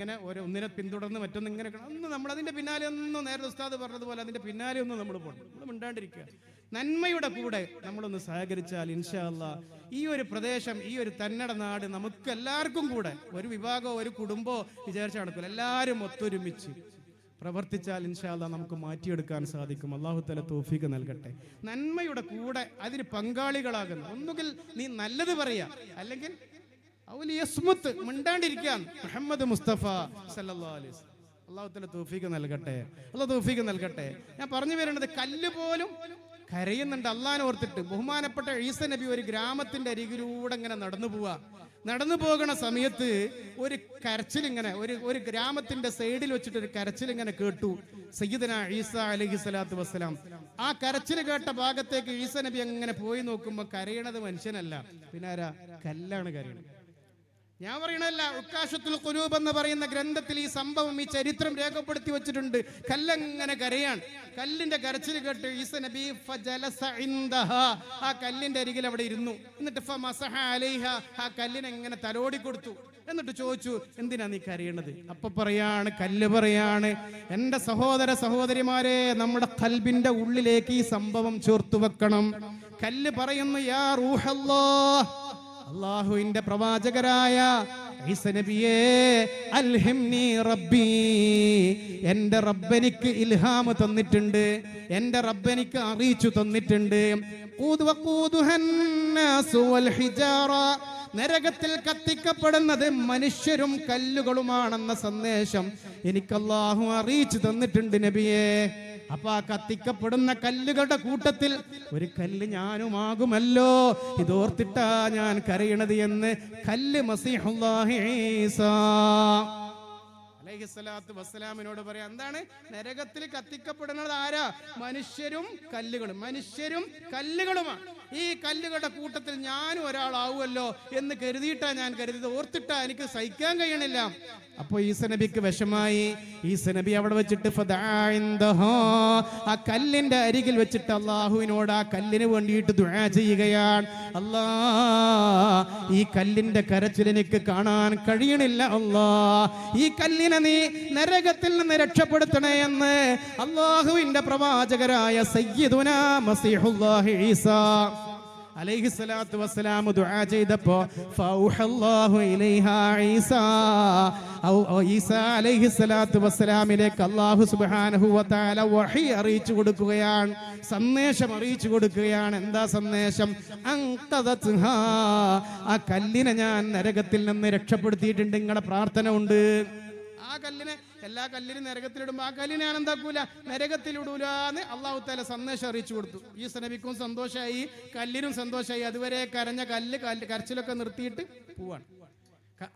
ഇങ്ങനെ ഓരോ ഒന്നിനെ പിന്തുടർന്ന് മറ്റൊന്ന് ഇങ്ങനെ ഒന്ന് അതിന്റെ പിന്നാലെ ഒന്നും നേരെ ഉസ്താദ് പറഞ്ഞതുപോലെ അതിന്റെ പിന്നാലെ ഒന്നും നമ്മൾ പോകണം. നമ്മൾ മിണ്ടാണ്ടിരിക്കുക. നന്മയുടെ കൂടെ നമ്മളൊന്ന് സഹകരിച്ചാൽ ഇൻഷാല്ല ഈ ഒരു പ്രദേശം ഈ ഒരു തന്നട നാട് നമുക്ക് എല്ലാവർക്കും കൂടെ ഒരു വിഭാഗമോ ഒരു കുടുംബമോ വിചാരിച്ച നടക്കില്ല എല്ലാവരും ഒത്തൊരുമിച്ച് പ്രവർത്തിച്ചാൽ ഇൻഷാല്ല നമുക്ക് മാറ്റിയെടുക്കാൻ സാധിക്കും. അള്ളാഹു തല തോഫീക്ക് നൽകട്ടെ. നന്മയുടെ കൂടെ അതിന് പങ്കാളികളാകുന്നു ഒന്നുകിൽ നീ നല്ലത് പറയാ അല്ലെങ്കിൽ ഔലിയസ്മുത്ത് മിണ്ടാണ്ടിരിക്കാൻ മുഹമ്മദ് മുസ്തഫ സല്ലല്ലാഹു അലൈഹി വസല്ലം. തോഫീക്ക് നൽകട്ടെ. അള്ളാഹു തൗഫീഖ് നൽകട്ടെ. ഞാൻ പറഞ്ഞു വരേണ്ടത് കല്ല് പോലും കരയുന്നുണ്ട്. അള്ളാൻ ഓർത്തിട്ട് ബഹുമാനപ്പെട്ട ഈസ നബി ഒരു ഗ്രാമത്തിന്റെ അരികിലൂടെ ഇങ്ങനെ നടന്നു പോവാ. നടന്നു പോകുന്ന സമയത്ത് ഒരു കരച്ചിലിങ്ങനെ ഒരു ഒരു ഗ്രാമത്തിന്റെ സൈഡിൽ വെച്ചിട്ട് ഒരു കരച്ചിലിങ്ങനെ കേട്ടു. സയ്യിദന ഈസ അലഹി സ്വലാത്തു വസ്സലാം. ആ കരച്ചിൽ കേട്ട ഭാഗത്തേക്ക് ഈസ നബി അങ്ങനെ പോയി നോക്കുമ്പോ കരയണത് മനുഷ്യനല്ല. പിന്നാരാ കല്ലാണ് കരയണത്. ഞാൻ പറയണല്ല ഉക്കാശത്തുൽ കുരൂപ് എന്ന് പറയുന്ന ഗ്രന്ഥത്തിൽ ഈ സംഭവം ഈ ചരിത്രം രേഖപ്പെടുത്തി വെച്ചിട്ടുണ്ട്. കല്ലങ്ങനെ കരയാണ്? കല്ലിന്റെ കരച്ചിൽ കേട്ട് ഈസ നബി. ആ കല്ലിന്റെ അരികിൽ അവിടെ ഇരുന്നു. എന്നിട്ട് ആ കല്ലിനെ എങ്ങനെ തലോടി കൊടുത്തു. എന്നിട്ട് ചോദിച്ചു എന്തിനാ നീ കരയണത്? അപ്പൊ പറയാണ് കല്ല് പറയാണ് എന്റെ സഹോദര സഹോദരിമാരെ നമ്മുടെ കൽബിന്റെ ഉള്ളിലേക്ക് ഈ സംഭവം ചേർത്തു വെക്കണം. കല്ല് പറയുന്നു യാ റൂഹല്ലോ അള്ളാഹുവിന്റെ പ്രവാചകരായ അൽഹിംനി റബ്ബി. എന്റെ റബ്ബനിക്ക് ഇൽഹാമ് തന്നിട്ടുണ്ട്. എന്റെ റബ്ബനിക്ക് അറിയിച്ചു തന്നിട്ടുണ്ട്. നരകത്തിൽ കത്തിക്കപ്പെടുന്നത് മനുഷ്യരും കല്ലുകളുമാണെന്ന സന്ദേശം എനിക്ക് അറിയിച്ചു തന്നിട്ടുണ്ട് നബിയെ. അപ്പൊ ആ കത്തിക്കപ്പെടുന്ന കല്ലുകളുടെ കൂട്ടത്തിൽ ഒരു കല്ല് ഞാനുമാകുമല്ലോ. ഇതോർത്തിട്ടാ ഞാൻ കരയണത് എന്ന് കല്ല് മസിഹുല്ലാഹി ഈസാ. അലൈഹിസ്സലാത്തു വസ്സലാമിനോട് പറയാം എന്താണ്? നരകത്തിൽ കത്തിക്കപ്പെടുന്നത് ആരാ? മനുഷ്യരും കല്ലുകളും. മനുഷ്യരും കല്ലുകളുമാണ് ഈ കല്ലുകളുടെ കൂട്ടത്തിൽ ഞാനും ഒരാളാവുമല്ലോ എന്ന് കരുതിയിട്ടാ ഞാൻ കരുതിയത്. ഓർത്തിട്ടാ എനിക്ക് സഹിക്കാൻ കഴിയണില്ല. അപ്പൊ ഈസ നബിക്ക് വിഷമായി. ഈസ നബി അവിടെ വെച്ചിട്ട്. ആ കല്ലിന്റെ അരികിൽ വെച്ചിട്ട് അള്ളാഹുവിനോട് ആ കല്ലിന് വേണ്ടിയിട്ട് ദുഴ ചെയ്യുകയാണ്. അല്ലാ ഈ കല്ലിന്റെ കരച്ചിൽ എനിക്ക് കാണാൻ കഴിയണില്ല അല്ലാ. ഈ കല്ലിനെ നീ നരകത്തിൽ നിന്ന് രക്ഷപ്പെടുത്തണേ എന്ന് അള്ളാഹുവിന്റെ പ്രവാചകരായ സയ്യിദുന മസീഹുല്ലാഹി ഈസാ അലൈഹിസ്സലാത്തു ദുആ ഇലൈഹാ ഈസാ ഔ ഔ ഈസാ അലൈഹി സ്വലാത്തു വസ്സലാമിലേക്ക് അല്ലാഹു സുബ്ഹാനഹു വതആല അറിയിച്ചു കൊടുക്കുകയാണ്. സന്ദേശം അറിയിച്ചു കൊടുക്കുകയാണ്. എന്താ സന്ദേശം? ആ കല്ലിനെ ഞാൻ നരകത്തിൽ നിന്ന് രക്ഷപ്പെടുത്തിയിട്ടുണ്ട്. നിങ്ങളുടെ പ്രാർത്ഥന ഉണ്ട്. ആ കല്ലിനെ എല്ലാ കല്ലിനും നരകത്തിലിടുമ്പോൾ ആ കല്ലിനെ നരകത്തിലിടൂല എന്ന് അള്ളാഹു താല സന്ദേശം അറിയിച്ചു കൊടുത്തു. ഈ സ്നബിക്കും സന്തോഷമായി കല്ലിനും സന്തോഷമായി അതുവരെ കരഞ്ഞ കല്ല് കല്ല് കരച്ചിലൊക്കെ നിർത്തിയിട്ട് പോവാണ്.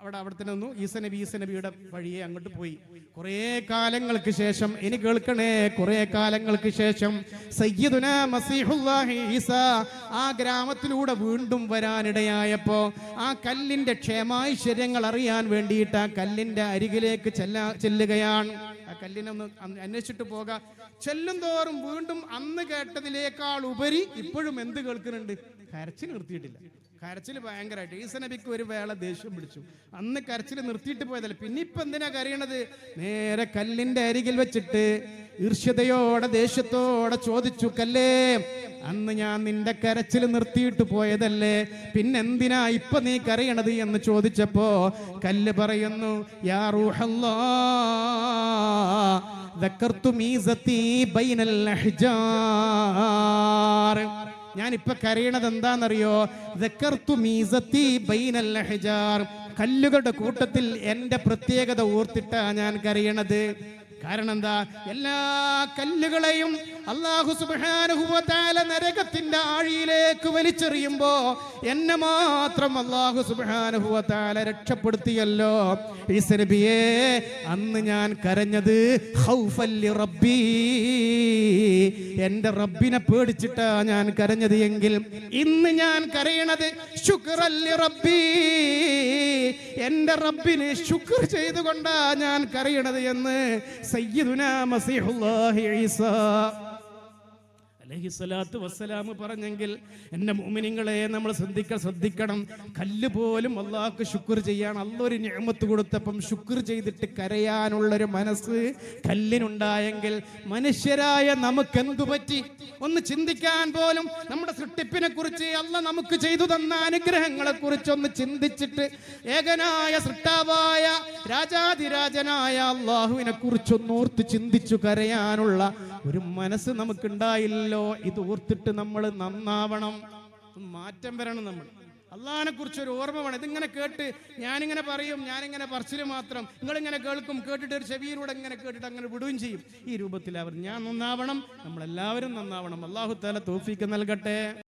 അവിടെ അവിടെ തന്നെ നിന്നു. ഈസ നബി ഈസ നബിയുടെ വഴിയെ അങ്ങോട്ട് പോയി. കുറേ കാലങ്ങൾക്ക് ശേഷം ഇനി കേൾക്കണേ കുറേ കാലങ്ങൾക്ക് ശേഷം സയ്യിദുന മസീഹുല്ലാഹി ഈസ ആ ഗ്രാമത്തിലൂടെ വീണ്ടും വരാനിടയായപ്പോ ആ കല്ലിന്റെ ക്ഷേമാശ്വര്യങ്ങൾ അറിയാൻ വേണ്ടിയിട്ട് ആ കല്ലിന്റെ അരികിലേക്ക് ചെല്ലാ ചെല്ലുകയാണ്. ആ കല്ലിനെ ഒന്ന് അന്വേഷിച്ചിട്ട് പോകാം. ചെല്ലും തോറും വീണ്ടും അന്ന് കേട്ടതിലേക്കാൾ ഉപരി ഇപ്പോഴും എന്ത് കേൾക്കുന്നുണ്ട്? കരച്ചിൽ നിർത്തിയിട്ടില്ല. കരച്ചിൽ ഭയങ്കരമായിട്ട് ഈസ നബിക്ക് ഒരു വേള ദേഷ്യം പിടിച്ചു അന്ന് കരച്ചിൽ നിർത്തിയിട്ട് പോയതല്ല പിന്നെ ഇപ്പൊ എന്തിനാ കരയണത് നേരെ കല്ലിന്റെ അരികിൽ വെച്ചിട്ട് ഈർഷ്യതയോടെ ദേഷ്യത്തോടെ ചോദിച്ചു കല്ലേ അന്ന് ഞാൻ നിന്റെ കരച്ചിൽ നിർത്തിയിട്ട് പോയതല്ലേ പിന്നെന്തിനാ ഇപ്പൊ നീ കരയണത് എന്ന് ചോദിച്ചപ്പോ കല്ല് പറയുന്നു യാ റൂഹല്ലാ ذكرت ميزتي بين الأحجار ഞാൻ ഇപ്പൊ കരയണത് എന്താണെന്നറിയോ? കല്ലുകളുടെ കൂട്ടത്തിൽ എന്റെ പ്രത്യേകത ഓർത്തിട്ടാ ഞാൻ കരയണത്. കാരണം എന്താ? എല്ലാ കല്ലുകളെയും അള്ളാഹു സുബാനുഭവത്താല നരകത്തിന്റെ ആഴിയിലേക്ക് വലിച്ചെറിയുമ്പോ എന്നെ മാത്രം അള്ളാഹു സുബാനുഭവത്താല രക്ഷപ്പെടുത്തിയല്ലോ. ഈസനബിയെ അന്ന് ഞാൻ കരഞ്ഞത് റബ്ബീ എന്റെ റബ്ബിനെ പേടിച്ചിട്ടാ ഞാൻ കരഞ്ഞത് എങ്കിൽ ഇന്ന് ഞാൻ കരയണത് റബ്ബി? എന്റെ റബ്ബിന് ശുക്ർ ചെയ്തുകൊണ്ടാ ഞാൻ കരയണത് എന്ന് സയ്യിദുന മസിഹുല്ലാഹി ഈസ. അലഹിസ്വലാത്തു വസ്സലാം പറഞ്ഞെങ്കിൽ എന്റെ മോമിനിങ്ങളെ നമ്മൾ ശ്രദ്ധിക്ക ശ്രദ്ധിക്കണം. കല്ല് പോലും അള്ളാഹ്ക്ക് ശുക്ർ ചെയ്യാൻ അല്ലൊരു ഞാമത്ത് കൊടുത്തപ്പം ശുക്ർ ചെയ്തിട്ട് കരയാനുള്ളൊരു മനസ്സ് കല്ലിനുണ്ടായെങ്കിൽ മനുഷ്യരായ നമുക്ക് എന്തു പറ്റി? ഒന്ന് ചിന്തിക്കാൻ പോലും നമ്മുടെ സൃഷ്ടിപ്പിനെ കുറിച്ച് അല്ല നമുക്ക് ചെയ്തു തന്ന അനുഗ്രഹങ്ങളെ കുറിച്ച് ഒന്ന് ചിന്തിച്ചിട്ട് ഏകനായ സൃഷ്ടാവായ രാജാതിരാജനായ അള്ളാഹുവിനെ കുറിച്ചൊന്നോർത്ത് ചിന്തിച്ചു കരയാനുള്ള ഒരു മനസ്സ് നമുക്കുണ്ടായില്ലല്ലോ ഇത് ഓർത്തിട്ട് നമ്മൾ നന്നാവണം. മാറ്റം വരണം നമ്മൾ. അള്ളാഹിനെ കുറിച്ച് ഒരു ഓർമ്മ വേണം. ഇതിങ്ങനെ കേട്ട് ഞാനിങ്ങനെ പറയും ഞാനിങ്ങനെ പറച്ചിൽ മാത്രം. നിങ്ങളിങ്ങനെ കേൾക്കും കേട്ടിട്ട് ഒരു ചെവിയിലൂടെ ഇങ്ങനെ കേട്ടിട്ട് അങ്ങനെ വിടുകയും ചെയ്യും. ഈ രൂപത്തിൽ അവർ ഞാൻ നന്നാവണം നമ്മളെല്ലാവരും നന്നാവണം. അള്ളാഹു താല തോഫിക്ക് നൽകട്ടെ.